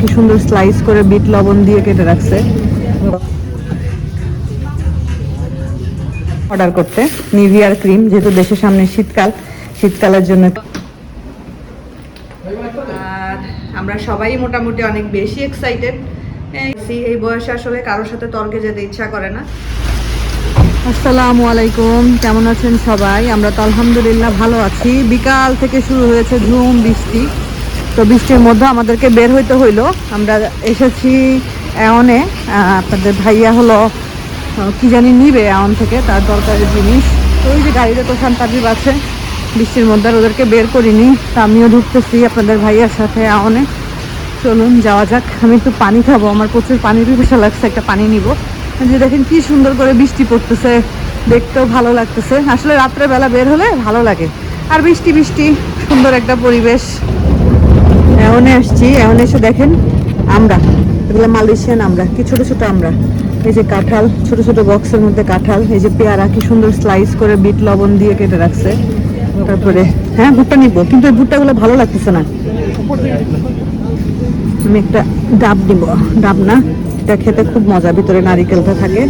কি সুন্দর স্লাইস করে বিট লবণ দিয়ে কেটে রাখছে? অর্ডার করতে। নিভিয়ার ক্রিম যেহেতু দেশের সামনে শীতকাল শীতকালের জন্য আর আমরা সবাই মোটামুটি অনেক বেশি এক্সাইটেড এই বয়সে আসলে কারোর সাথে তর্কে যেতে ইচ্ছা করে না। আসসালামু আলাইকুম কেমন আছেন সবাই? আমরা তো আলহামদুলিল্লাহ ভালো আছি। বিকাল থেকে শুরু হয়েছে ঝুম বৃষ্টি। তো বৃষ্টির মধ্যে আমাদেরকে বের হইতে হইল। আমরা এসেছি এমনে আপনাদের ভাইয়া হলো কি জানি নিবে এমন থেকে তার দরকারি জিনিস। তো ওই যে গাড়িতে তো শান্তাবিব আছে বৃষ্টির মধ্যে আর ওদেরকে বের করিনি। তা আমিও ঢুকতেছি আপনাদের ভাইয়ার সাথে এমনে চলুন, যাওয়া যাক। আমি একটু পানি খাব, আমার প্রচুর পানির পিপাসা লাগছে, একটা পানি নিব। যে দেখেন কি সুন্দর করে বৃষ্টি পড়তেছে, দেখতেও ভালো লাগতেছে। আসলে রাত্রেবেলা বের হলে ভালো লাগে। আর বৃষ্টি বৃষ্টি, সুন্দর একটা পরিবেশ। এমনে আসছি এমন এসে দেখেন আমরা। এগুলো মালয়েশিয়ান আমরা, কি ছোট ছোট আমরা। এই যে কাঁঠাল, ছোট ছোট বক্সের মধ্যে কাঁঠাল, এই যে পেয়ারা, কি সুন্দর স্লাইস করে বিট, লবণ দিয়ে কেটে রাখছে। তারপরে হ্যাঁ ভুট্টা নিবো, কিন্তু এই ভুট্টাগুলো ভালো লাগতেছে না। আমি একটা ডাব দিব ডাব না, এটা খেতে খুব মজা, ভিতরে নারিকেলটা থাকে।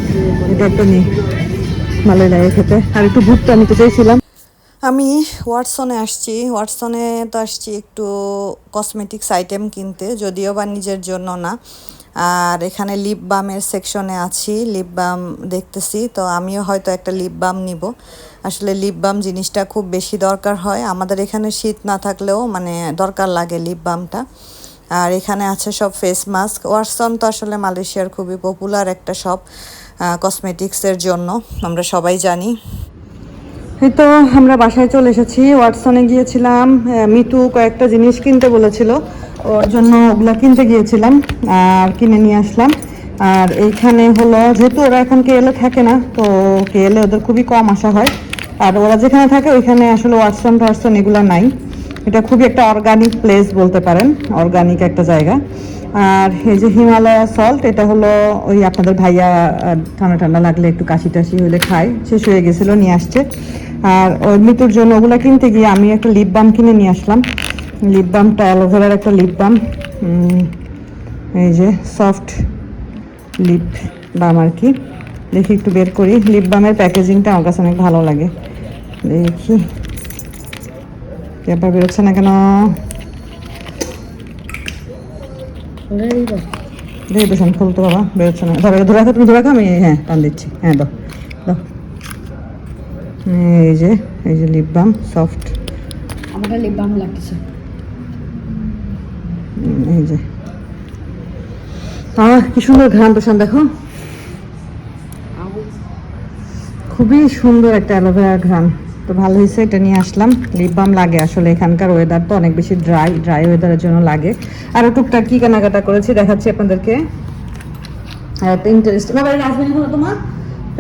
এটা একটা নি ভালো লাগে খেতে। আর একটু ভুট্টা নিতে চাইছিলাম। আমি ওয়াটসনে আসছি। ওয়াটসনে তো আসছি একটু কসমেটিক্স আইটেম কিনতে, যদিও বা নিজের জন্য না। আর এখানে লিপ বামের সেকশনে আছি লিপ বাম দেখতেছি। তো আমিও হয়তো একটা লিপ বাম নিব। আসলে লিপ বাম জিনিসটা খুব বেশি দরকার হয়। আমাদের এখানে শীত না থাকলেও মানে দরকার লাগে লিপ বামটা আর এখানে আছে সব ফেস মাস্ক ওয়াটসন তো আসলে মালয়েশিয়ার খুবই পপুলার একটা শপ কসমেটিক্সের জন্য। আমরা সবাই জানি। এই তো আমরা বাসায় চলে এসেছি। ওয়াটসনে গিয়েছিলাম। মিতু কয়েকটা জিনিস কিনতে বলেছিল। ওর জন্য ওগুলা কিনতে গিয়েছিলাম আর কিনে নিয়ে আসলাম। আর এইখানে হলো, যেহেতু ওরা এখন কেএলে থাকে না, তো কেএলে ওদের খুবই কম আসা হয়। আর ওরা যেখানে থাকে, ওইখানে আসলে ওয়াটসন টাটসন এগুলো নাই। এটা খুবই একটা অর্গানিক প্লেস বলতে পারেন অর্গানিক একটা জায়গা। আর এই যে হিমালয়া সল্ট এটা হলো ওই আপনাদের ভাইয়া ঠান্ডা ঠান্ডা লাগলে একটু কাশি টাশি হলে খায়। শেষ হয়ে গেছিল, নিয়ে আসছে। আর ওর মৃত্যুর জন্য ওগুলো কিনতে গিয়ে আমি একটা লিপ বাম কিনে নিয়ে আসলাম। লিপ বামটা অ্যালোভেরার একটা লিপ বাম এই যে সফট লিপ বাম আর কি। দেখি একটু বের করি। লিপ বামের প্যাকেজিংটা আমার কাছে অনেক ভালো লাগে। দেখি। পেপার বেরোচ্ছে না কেন? দেখি পেছন বাবা বেরোচ্ছে না। ধরে ধরে রাখো, তুমি ধরে রাখো, আমি হ্যাঁ টান দিচ্ছি। হ্যাঁ দাও। দাও। এই যে এই যে লিপ বাম সফট আমারটা লিপ বাম লাগতেছে। এই যে। আহ কি সুন্দর ঘ্রাণ পেছন দেখো। খুবই সুন্দর একটা অ্যালোভেরা ঘ্রাণ। তো ভালো হয়েছে এটা নিয়ে আসলাম। লিপ বাম লাগে আসলে এখানকার ওয়েদার তো অনেক বেশি ড্রাই ড্রাই ওয়েদারের জন্য লাগে। আরও টুকটাক কি কেনাকাটা করেছি দেখাচ্ছি আপনাদেরকে। একটা ইন্টারেস্ট তোমার?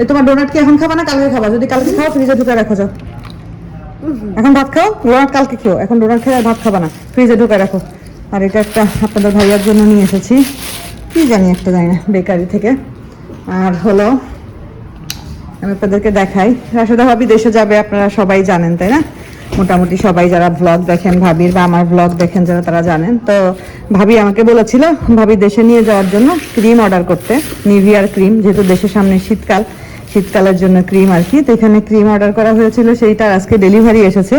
এই তোমার ডোনাট কি এখন খাবা না কালকে খাবা? যদি কালকে খাও ফ্রিজে ঢুকে রাখো, যাও। এখন ভাত খাও? ডোনাট কালকে খেও। এখন ডোনাট খেয়ে ভাত খাবা না। ফ্রিজে ঢুকে রাখো। আর এটা একটা আপনাদের ভাইয়ার জন্য নিয়ে এসেছি। কি জানি একটা জানি না, বেকারি থেকে। আর হলো, আমি আপনাদেরকে দেখাই। রাশেদা ভাবি দেশে যাবে, আপনারা সবাই জানেন, তাই না? মোটামুটি সবাই যারা ব্লগ দেখেন, ভাবির বা আমার ব্লগ দেখেন, যারা তারা জানেন। তো ভাবি আমাকে বলেছিল, ভাবি দেশে নিয়ে যাওয়ার জন্য ক্রিম অর্ডার করতে। নিভিয়ার ক্রিম যেহেতু দেশের সামনে শীতকাল। শীতকালের জন্য ক্রিম আর কি। তো এখানে ক্রিম অর্ডার করা হয়েছিল, সেইটার আজকে ডেলিভারি এসেছে।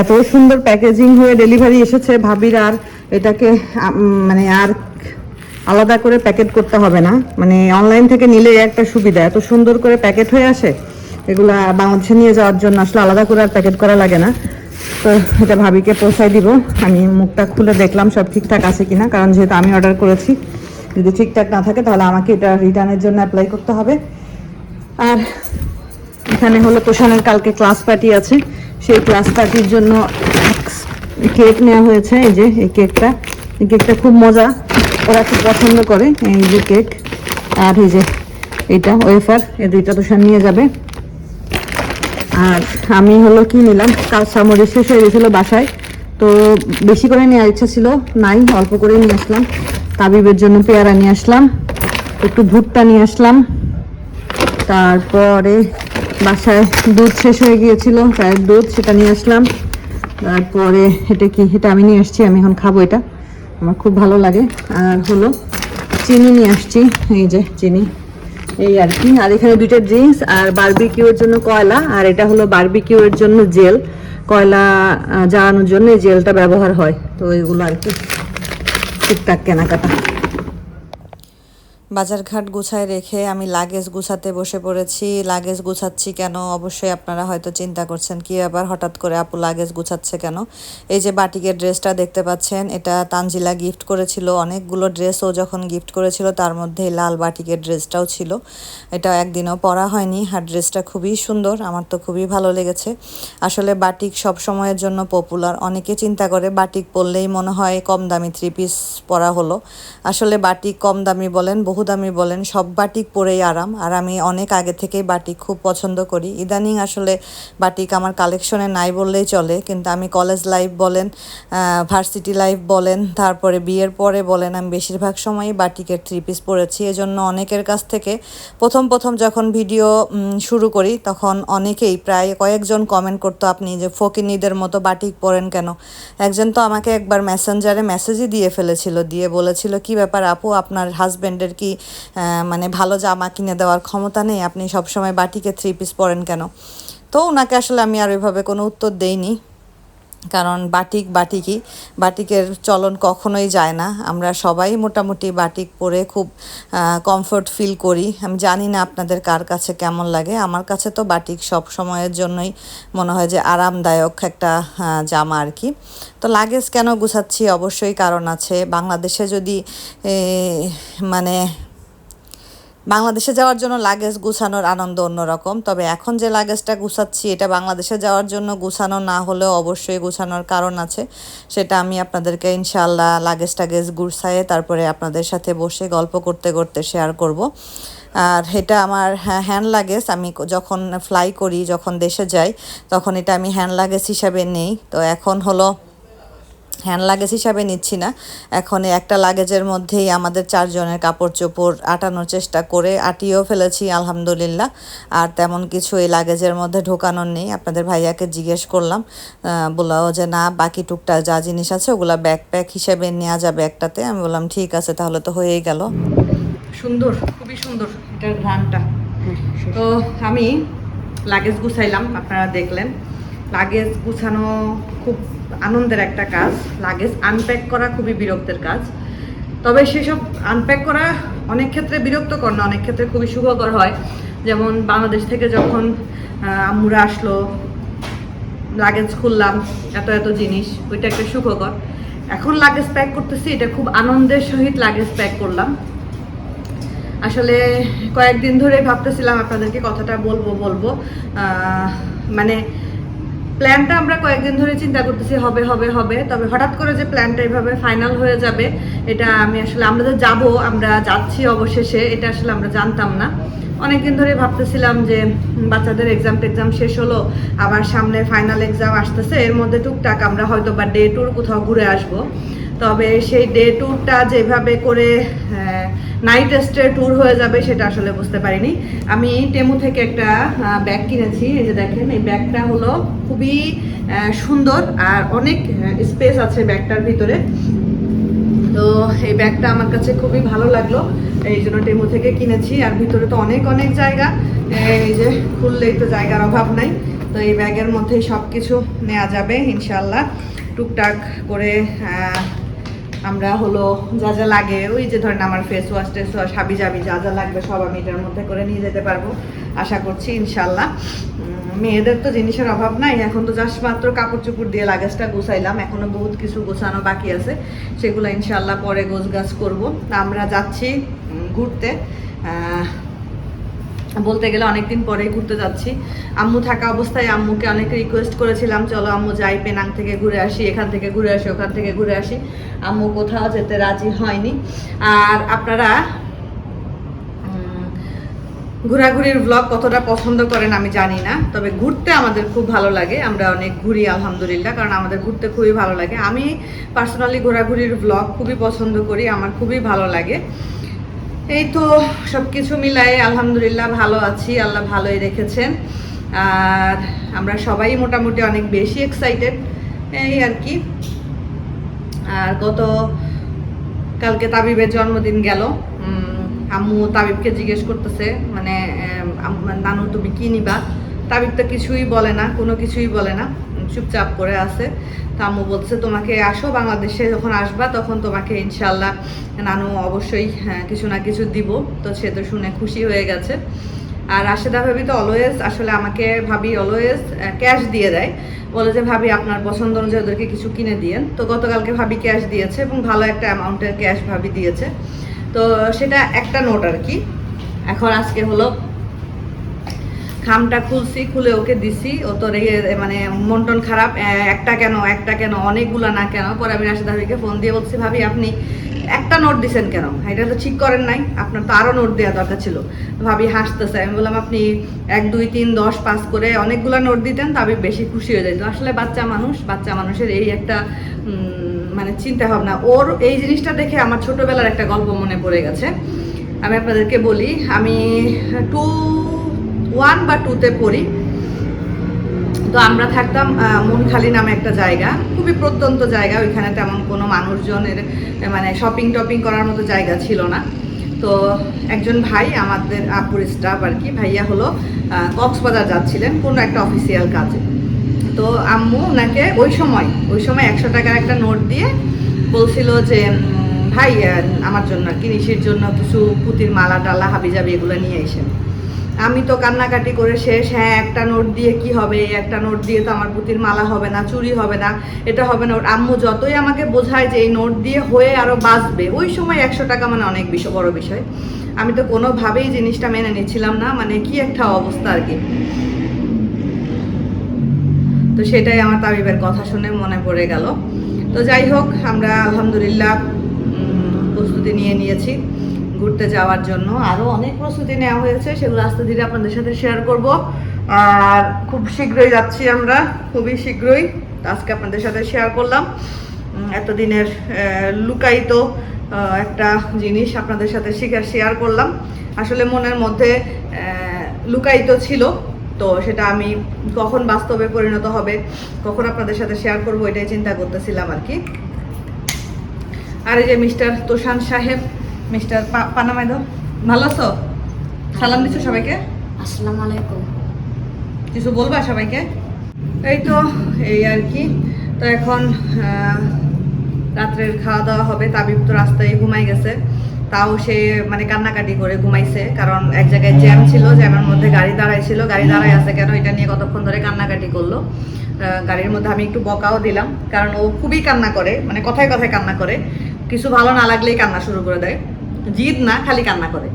এত সুন্দর প্যাকেজিং হয়ে ডেলিভারি এসেছে। ভাবির আর এটাকে মানে আর আলাদা করে প্যাকেট করতে হবে না। মানে অনলাইন থেকে নিলে একটা সুবিধা। এত সুন্দর করে প্যাকেট হয়ে আসে, এগুলা বাংলাদেশে নিয়ে যাওয়ার জন্য আসলে আলাদা করে আর প্যাকেট করা লাগে না। তো এটা ভাবিকে পৌঁছায় দিব। আমি মুখটা খুলে দেখলাম সব ঠিকঠাক আছে কিনা, কারণ যেহেতু আমি অর্ডার করেছি। যদি ঠিকঠাক না থাকে, তাহলে আমাকে এটা রিটার্নের জন্য অ্যাপ্লাই করতে হবে। আর এখানে হলো তোষানের কালকে ক্লাস পার্টি আছে। সেই ক্লাস পার্টির জন্য কেক নেওয়া হয়েছে, এই যে, এই কেকটা এই কেকটা খুব মজা। ওরা খুব পছন্দ করে, এই যে কেক আর এই যে এইটা ওয়েফার এই দুইটা তোষান নিয়ে যাবে। আর আমি হলো কি নিলাম, কাল সামরিক শেষ হয়ে গেছিল বাসায়। তো বেশি করে নেওয়ার ইচ্ছা ছিল, নাই, অল্প করে নিয়ে আসলাম। তাবিবের জন্য পেয়ারা নিয়ে আসলাম, একটু ভুট্টা নিয়ে আসলাম। তারপরে বাসায় দুধ শেষ হয়ে গিয়েছিল চায়ের দুধ সেটা নিয়ে আসলাম। তারপরে এটা কি, এটা আমি নিয়ে আসছি, আমি এখন খাব এটা। আমার খুব ভালো লাগে। আর হলো চিনি নিয়ে আসছি, এই যে চিনি। এই আর কি। আর এখানে দুইটা ড্রিঙ্কস আর বারবিকিউর জন্য কয়লা, আর এটা হলো বারবিকিউর জন্য জেল কয়লা জ্বালানোর জন্য এই জেলটা ব্যবহার হয়। তো এগুলো আর কি, টুকটাক কেনাকাটা। বাজারঘাট গুছায় রেখে আমি লাগেজ গুছাতে বসে পড়েছি। লাগেজ গুছাচ্ছি কেন? অবশ্যই আপনারা হয়তো চিন্তা করছেন, কি ব্যাপার? হঠাৎ করে আপু লাগেজ গুছাচ্ছে কেন? এই যে বাটিকের ড্রেসটা দেখতে পাচ্ছেন, এটা তানজিলা গিফট করেছিল। অনেকগুলো ড্রেসও যখন গিফট করেছিল, তার মধ্যে লাল বাটিকের ড্রেসটাও ছিল। এটা একদিনও পরা হয়নি, আর ড্রেসটা খুবই সুন্দর, আমার তো খুবই ভালো লেগেছে। আসলে বাটিক সব সময়ের জন্য পপুলার অনেকে চিন্তা করে, বাটিক পরলেই মনে হয় কম দামি থ্রি পিস পরা হলো। আসলে বাটিক কম দামি বলেন বহু দামি বলেন, সব বাটিক পরেই আরাম। আর আমি অনেক আগে থেকেই বাটিক খুব পছন্দ করি। ইদানিং আসলে বাটিক আমার কালেকশনে নাই বললেই চলে, কিন্তু আমি কলেজ লাইফ বলেন ভার্সিটি লাইফ বলেন, তারপরে বিয়ের পরে বলেন, আমি বেশিরভাগ সময়ই বাটিকের থ্রি পিস পরেছি। এজন্য অনেকের কাছ থেকে প্রথম প্রথম যখন ভিডিও শুরু করি, তখন অনেকেই প্রায় কয়েকজন কমেন্ট করতো আপনি যে, ফকিনিদের মতো বাটিক পরেন কেন? একজন তো আমাকে একবার মেসেঞ্জারে মেসেজই দিয়ে ফেলেছিল, দিয়ে বলেছিল, কি ব্যাপার আপু, আপনার হাজব্যান্ডের কি আহ, মানে ভালো জামা কিনে দেওয়ার ক্ষমতা নেই? আপনি সবসময় বাটিকে থ্রি পিস পরেন কেন? তো ওনাকে আসলে আমি আর ওইভাবে কোনো উত্তর দেইনি। কারণ বাটিক বাটিকই, বাটিকের চলন কখনোই যায় না। আমরা সবাই মোটামুটি বাটিক পরে খুব কমফোর্ট ফিল করি। আমি জানি না আপনাদের কার কাছে কেমন লাগে। আমার কাছে তো বাটিক সব সময়ের জন্যই মনে হয় যে আরামদায়ক একটা জামা আর কি। তো লাগেজ কেন গুছাচ্ছি? অবশ্যই কারণ আছে। বাংলাদেশে যদি মানে বাংলাদেশে যাওয়ার জন্য লাগেজ গুছানোর আনন্দ অন্যরকম, তবে এখন যে লাগেজটা গুছাচ্ছি, এটা বাংলাদেশে যাওয়ার জন্য গুছানো না হলেও অবশ্যই গুছানোর কারণ আছে। সেটা আমি আপনাদেরকে ইনশাল্লাহ লাগেজ টাগেজ গুছায়ে তারপরে আপনাদের সাথে বসে গল্প করতে করতে শেয়ার করব। আর এটা আমার হ্যান্ড লাগেজ আমি যখন ফ্লাই করি, যখন দেশে যাই, তখন এটা আমি হ্যান্ড লাগেজ হিসাবে নেই। তো এখন হলো হ্যান্ড লাগেজ হিসাবে নিচ্ছি না। এখন একটা লাগেজের মধ্যেই আমাদের চারজনের কাপড় চোপড় আটানোর চেষ্টা করে আটিয়েও ফেলেছি, আলহামদুলিল্লাহ। আর তেমন কিছু এই লাগেজের মধ্যে ঢোকানোর নেই। আপনাদের ভাইয়াকে জিজ্ঞেস করলাম বলল যে, না, বাকি টুকটাক যা জিনিস আছে ওগুলা ব্যাকপ্যাক হিসেবে নেওয়া যাবে একটাতে। আমি বললাম, ঠিক আছে, তাহলে তো হয়েই গেল। সুন্দর, খুবই সুন্দর এটার ঘ্রাণটা। তো আমি লাগেজ গুছাইলাম, আপনারা দেখলেন। লাগেজ গুছানো খুব আনন্দের একটা কাজ লাগেজ আনপ্যাক করা খুবই বিরক্তের কাজ। তবে সেসব আনপ্যাক করা অনেক ক্ষেত্রে বিরক্তকর না অনেক ক্ষেত্রে খুবই সুখকর হয়। যেমন বাংলাদেশ থেকে যখন আহ, আম্মুরা আসলো লাগেজ খুললাম এত এত জিনিস ওইটা একটা সুখকর। এখন লাগেজ প্যাক করতেছি এটা খুব আনন্দের সহিত লাগেজ প্যাক করলাম। আসলে কয়েকদিন ধরে ভাবতেছিলাম আপনাদেরকে কথাটা বলব বলব। মানে প্ল্যানটা আমরা কয়েকদিন ধরে চিন্তা করতেছি, হবে হবে হবে। তবে হঠাৎ করে যে প্ল্যানটা এইভাবে ফাইনাল হয়ে যাবে, এটা আমি আসলে, আমরা যে যাব, আমরা যাচ্ছি অবশেষে, এটা আসলে আমরা জানতাম না। অনেকদিন ধরে ভাবতেছিলাম যে বাচ্চাদের এক্সাম টেক্সাম শেষ হলো, আবার সামনে ফাইনাল এক্সাম আসতেছে, এর মধ্যে টুকটাক আমরা হয়তো বা ডে টুর কোথাও ঘুরে আসব। তবে সেই ডে ট্যুরটা যেভাবে করে নাইট স্টে ট্যুর হয়ে যাবে সেটা আসলে বুঝতে পারিনি। আমি টেমু থেকে একটা ব্যাগ কিনেছি, এই যে দেখেন, এই ব্যাগটা হলো খুবই সুন্দর আর অনেক স্পেস আছে ব্যাগটার ভিতরে। তো এই ব্যাগটা আমার কাছে খুবই ভালো লাগল, এই জন্য টেমু থেকে কিনেছি। আর ভিতরে তো অনেক অনেক জায়গা এই যে খুললেই তো জায়গার অভাব নাই। তো এই ব্যাগের মধ্যেই সব কিছু নেওয়া যাবে ইনশাল্লাহ টুকটাক করে আমরা হলো যা যা লাগে, ওই যে ধরেন আমার ফেস ওয়াশ টেস ওয়াশ হাবি জাবি যা যা লাগবে সব আমি এটার মধ্যে করে নিয়ে যেতে পারব। আশা করছি, ইনশাল্লাহ। মেয়েদের তো জিনিসের অভাব নাই। এখন তো জাস্ট মাত্র কাপড় চোপড় দিয়ে লাগেজটা গুছাইলাম। এখনও বহুত কিছু গোছানো বাকি আছে। সেগুলো ইনশাল্লাহ পরে গোছ গাছ করব। আমরা যাচ্ছি ঘুরতে। বলতে গেলে অনেকদিন পরেই ঘুরতে যাচ্ছি। আম্মু থাকা অবস্থায় আম্মুকে অনেক রিকোয়েস্ট করেছিলাম, চলো আম্মু যাই পেনাং থেকে ঘুরে আসি, এখান থেকে ঘুরে আসি, ওখান থেকে ঘুরে আসি। আম্মু কোথাও যেতে রাজি হয়নি। আর আপনারা ঘোরাঘুরির ব্লগ কতটা পছন্দ করেন আমি জানি না, তবে ঘুরতে আমাদের খুব ভালো লাগে। আমরা অনেক ঘুরি, আলহামদুলিল্লাহ, কারণ আমাদের ঘুরতে খুবই ভালো লাগে। আমি পার্সোনালি ঘোরাঘুরির ব্লগ খুবই পছন্দ করি, আমার খুবই ভালো লাগে। এই তো সব কিছু মিলাই আলহামদুলিল্লাহ ভালো আছি, আল্লাহ ভালোই রেখেছেন। আর আমরা সবাই মোটামুটি অনেক বেশি এক্সাইটেড এই আর কি। আর গত, কালকে তাবিবের জন্মদিন গেল। আম্মু তাবিবকে জিজ্ঞেস করতেছে মানে নানু তুমি কি নিবা? তাবিব তো কিছুই বলে না, কোনো কিছুই বলে না। চুপচাপ করে আছে। তা বলছে তোমাকে আসো বাংলাদেশে যখন আসবা তখন তোমাকে ইনশাল্লাহ নানু অবশ্যই হ্যাঁ, কিছু না কিছু দিব। তো সে তো শুনে খুশি হয়ে গেছে। আর রাশেদা ভাবি তো অলওয়েজ আসলে আমাকে ভাবি অলওয়েজ ক্যাশ দিয়ে দেয়। বলে যে ভাবি আপনার পছন্দ অনুযায়ী ওদেরকে কিছু কিনে দিয়েন। তো গতকালকে ভাবি ক্যাশ দিয়েছে এবং ভালো একটা অ্যামাউন্টের ক্যাশ ভাবি দিয়েছে। তো সেটা একটা নোট আর কি। এখন আজকে হলো খামটা খুলছি, খুলে ওকে দিছি। ও তো রেগে মানে মন টন খারাপ। একটা কেন একটা কেন, অনেকগুলা না কেন? পরে আমি রাশেদা ভাবিকে ফোন দিয়ে বলছি, ভাবি, আপনি একটা নোট দিছেন কেন? এটা তো ঠিক করেন নাই। আপনার তো আরও নোট দেওয়া দরকার ছিল। ভাবি হাসতেছে। আমি বললাম, আপনি এক, দুই, তিন, দশ, পাঁচ করে অনেকগুলা নোট দিতেন তবে বেশি খুশি হয়ে যেত আসলে বাচ্চা মানুষ, বাচ্চা মানুষের এই একটা মানে চিন্তা ভাবনা। ওর এই জিনিসটা দেখে আমার ছোটবেলার একটা গল্প মনে পড়ে গেছে। আমি আপনাদেরকে বলি, আমি টু ওয়ান বা টুতে পড়ি। তো আমরা থাকতাম মনখালি নামে একটা জায়গা। খুবই প্রত্যন্ত জায়গা, ওইখানে তেমন কোনো মানুষজনের মানে শপিং টপিং করার মতো জায়গা ছিল না। তো একজন ভাই, আমাদের আপুর স্টাফ আর কি, ভাইয়া হলো কক্সবাজার যাচ্ছিলেন কোনো একটা অফিসিয়াল কাজে। তো আম্মু ওনাকে ওই সময় ওই সময় একশো টাকার একটা নোট দিয়ে বলছিল যে ভাই আমার জন্য আর কি, নিশির জন্য কিছু পুতির মালা টালা হাবি জাবি এগুলো নিয়ে এসেন আমি তো কান্নাকাটি করে শেষ হ্যাঁ একটা নোট দিয়ে কি হবে? একটা নোট দিয়ে তো আমার পুতির মালা হবে না, চুরি হবে না, এটা হবে না। ওর আম্মু যতই আমাকে বোঝায় যে এই নোট দিয়ে হয়ে আরও বাঁচবে, ওই সময় একশো টাকা মানে অনেক বিষয়, বড় বিষয়। আমি তো কোনোভাবেই জিনিসটা মেনে নিচ্ছিলাম না মানে কি একটা অবস্থা আর কি। তো সেটাই আমার তাবিবের কথা শুনে মনে পড়ে গেল। তো যাই হোক, আমরা আলহামদুলিল্লাহ প্রস্তুতি নিয়ে নিয়েছি। ঘুরতে যাওয়ার জন্য। আরও অনেক প্রস্তুতি নেওয়া হয়েছে, সেগুলো আস্তে ধীরে আপনাদের সাথে শেয়ার করব। আর খুব শীঘ্রই যাচ্ছি আমরা, খুবই শীঘ্রই। আজকে আপনাদের সাথে শেয়ার করলাম। এতদিনের লুকায়িত একটা জিনিস আপনাদের সাথে শিকার শেয়ার করলাম। আসলে মনের মধ্যে লুকায়িত ছিল, তো সেটা আমি কখন বাস্তবে পরিণত হবে, কখন আপনাদের সাথে শেয়ার করব, এটাই চিন্তা করতেছিলাম আর কি। আর এই যে মিস্টার তোষান সাহেব মিস্টার পানা পানামাইদ ভালো আছো? সালাম দিচ্ছ সবাইকে? আসসালামু আলাইকুম। কিছু বলবা সবাইকে? এই তো এই আর কি। তো এখন রাত্রের খাওয়া দাওয়া হবে। তাবিব তো রাস্তায় ঘুমাই গেছে। তাও সে মানে কান্নাকাটি করে ঘুমাইছে কারণ এক জায়গায় জ্যাম ছিল জ্যামের মধ্যে গাড়ি দাঁড়াইছিল গাড়ি দাঁড়াই আছে কেন? এটা নিয়ে কতক্ষণ ধরে কান্নাকাটি করল। গাড়ির মধ্যে আমি একটু বকাও দিলাম কারণ ও খুবই কান্না করে মানে কথায় কথায় কান্না করে। কিছু ভালো না লাগলেই কান্না শুরু করে দেয়। জিদ না, খালি কান্না করে।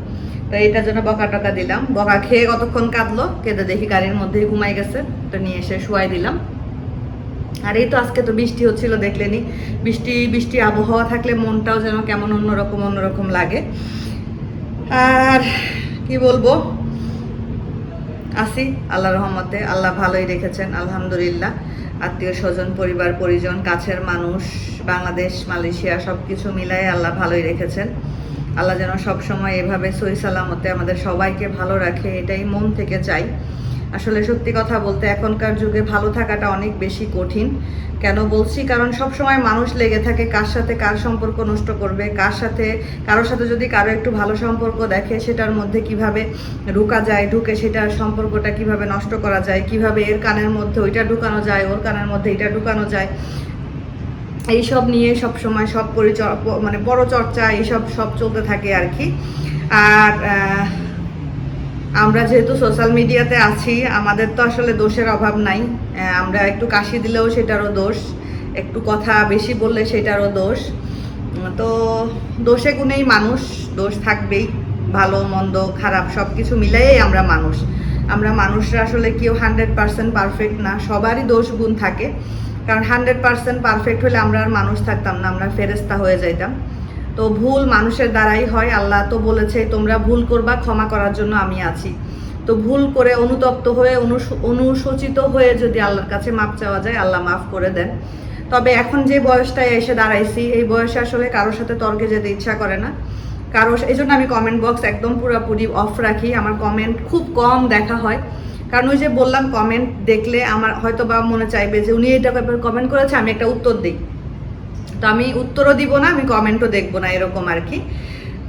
তো এইটার জন্য বকা টকা দিলাম। বকা খেয়ে কতক্ষণ কাঁদলো, কেঁদে দেখি গাড়ির মধ্যেই ঘুমাই গেছে। তো নিয়ে এসে শুয়াই দিলাম। আর এই তো আজকে তো বৃষ্টি হচ্ছিল, দেখলেনি। বৃষ্টি বৃষ্টি আবহাওয়া থাকলে মনটাও যেন কেমন অন্যরকম অন্যরকম লাগে। আর কি বলব? আসি আল্লাহ রহমতে। আল্লাহ ভালোই রেখেছেন, আলহামদুলিল্লাহ। আত্মীয় স্বজন, পরিবার, পরিজন, কাছের মানুষ, বাংলাদেশ, মালয়েশিয়া সব কিছু মিলাই আল্লাহ ভালোই রেখেছেন। আল্লাহ যেন সবসময় এভাবে সই সালামতে আমাদের সবাইকে ভালো রাখে, এটাই মন থেকে চাই। আসলে সত্যি কথা বলতে এখনকার যুগে ভালো থাকাটা অনেক বেশি কঠিন। কেন বলছি? কারণ সব সময় মানুষ লেগে থাকে কার সাথে কার সম্পর্ক নষ্ট করবে, কার সাথে, কারোর সাথে যদি কারও একটু ভালো সম্পর্ক দেখে, সেটার মধ্যে কীভাবে ঢুকা যায়, ঢুকে সেটার সম্পর্কটা কীভাবে নষ্ট করা যায়, কীভাবে এর কানের মধ্যে ওইটা ঢুকানো যায়, ওর কানের মধ্যে এটা ঢুকানো যায় এইসব নিয়ে সব সময় সব পরিচয় মানে বড় চর্চা, এইসব সব চলতে থাকে আর কি। আর আমরা যেহেতু সোশ্যাল মিডিয়াতে আছি, আমাদের তো আসলে দোষের অভাব নাই। আমরা একটু কাশি দিলেও সেটারও দোষ, একটু কথা বেশি বললে সেটারও দোষ। তো দোষে গুণেই মানুষ, দোষ থাকবেই, ভালো, মন্দ, খারাপ সব কিছু মিলাইয়েই আমরা মানুষ। আমরা মানুষরা আসলে কেউ হান্ড্রেড পার্সেন্ট পারফেক্ট না, সবারই দোষ গুণ থাকে। কারণ হান্ড্রেড পার্সেন্ট পারফেক্ট হলে আমরা আর মানুষ থাকতাম না, আমরা ফেরেস্তা হয়ে যাইতাম। তো ভুল মানুষের দ্বারাই হয়, আল্লাহ তো বলেছে তোমরা ভুল করবা, ক্ষমা করার জন্য আমি আছি। তো ভুল করে অনুতপ্ত হয়ে অনুশোচিত হয়ে যদি আল্লাহর কাছে মাপ চাওয়া যায়, আল্লাহ মাফ করে দেন। তবে এখন যে বয়সটায় এসে দাঁড়াইছি, এই বয়সে আসলে কারোর সাথে তর্কে যেতে ইচ্ছা করে না। কারও এই জন্য আমি কমেন্ট বক্স একদম পুরোপুরি অফ রাখি। আমার কমেন্ট খুব কম দেখা হয়। কারণ ওই যে বললাম কমেন্ট দেখলে আমার হয়তো বা মনে চাইবে যে উনি এটা ব্যাপারে কমেন্ট করেছে, আমি একটা উত্তর দিই। তো আমি উত্তরও দিব না, আমি কমেন্টও দেখব না, এরকম আর কি।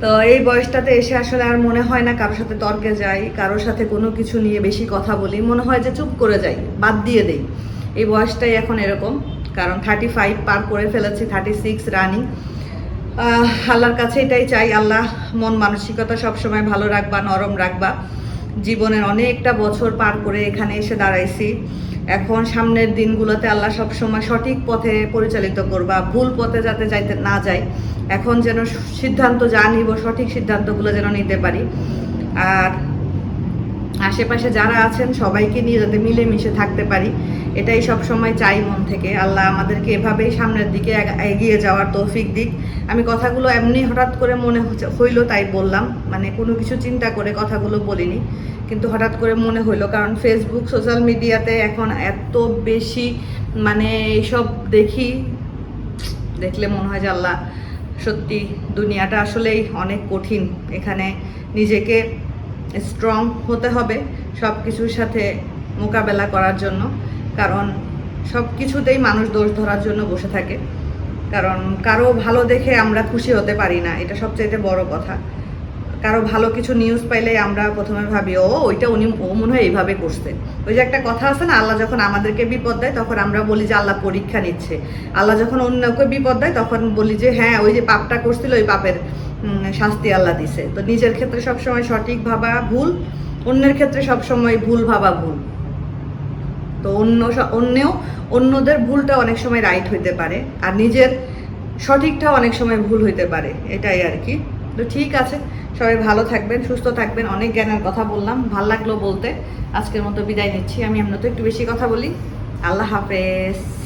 তো এই বয়সটাতে এসে আসলে আর মনে হয় না কারোর সাথে তর্কে যাই, কারোর সাথে কোনো কিছু নিয়ে বেশি কথা বলি। মনে হয় যে চুপ করে যাই, বাদ দিয়ে দেই। এই বয়সটাই এখন এরকম, কারণ থার্টি ফাইভ পার করে ফেলেছি থার্টি সিক্স রানিং আল্লাহর কাছে এটাই চাই, আল্লাহ মন মানসিকতা সবসময় ভালো রাখবা, নরম রাখবা। জীবনের অনেকটা বছর পার করে এখানে এসে দাঁড়াইছি। এখন সামনের দিনগুলোতে আল্লাহ সবসময় সঠিক পথে পরিচালিত করবা ভুল পথে যাতে যাইতে না যায় এখন যেন সিদ্ধান্ত যা নিব, সঠিক সিদ্ধান্তগুলো যেন নিতে পারি। আর আশেপাশে যারা আছেন, সবাইকে নিয়ে যাতে মিলেমিশে থাকতে পারি, এটাই সব সময় চাই মন থেকে। আল্লাহ আমাদেরকে এভাবেই সামনের দিকে এগিয়ে যাওয়ার তৌফিক দিক। আমি কথাগুলো এমনি হঠাৎ করে মনে হইল তাই বললাম। মানে কোনো কিছু চিন্তা করে কথাগুলো বলিনি। কিন্তু হঠাৎ করে মনে হইল, কারণ ফেসবুক সোশ্যাল মিডিয়াতে এখন এত বেশি মানে এইসব দেখি, দেখলে মনে হয় যে আল্লাহ, সত্যি দুনিয়াটা আসলেই অনেক কঠিন। এখানে নিজেকে স্ট্রং হতে হবে সব কিছুর সাথে মোকাবেলা করার জন্য। কারণ সব কিছুতেই মানুষ দোষ ধরার জন্য বসে থাকে। কারণ কারও ভালো দেখে আমরা খুশি হতে পারি না, এটা সবচাইতে বড় কথা। কারও ভালো কিছু নিউজ পাইলে আমরা প্রথমে ভাবি, ও, ওইটা উনি, ও মনে হয় এইভাবে করছে। ওই যে একটা কথা আছে না, আল্লাহ যখন আমাদেরকে বিপদ দেয়, তখন আমরা বলি যে আল্লাহ পরীক্ষা নিচ্ছে। আল্লাহ যখন অন্যকে বিপদ দেয়, তখন বলি যে হ্যাঁ ওই যে পাপটা করছিল, ওই পাপের শাস্তি আল্লাহ দিছে। তো নিজের ক্ষেত্রে সবসময় সঠিক ভাবা ভুল, অন্যের ক্ষেত্রে সবসময় ভুল ভাবা ভুল। তো অন্য অন্যেও, অন্যদের ভুলটা অনেক সময় রাইট হইতে পারে, আর নিজের সঠিকটাও অনেক সময় ভুল হইতে পারে, এটাই আর কি। তো ঠিক আছে সবাই ভালো থাকবেন, সুস্থ থাকবেন। অনেক জ্ঞানের কথা বললাম, ভালো লাগল বলতে। আজকের মতো বিদায় নিচ্ছি। আমি আমরা তো একটু বেশি কথা বলি। আল্লাহ হাফেজ।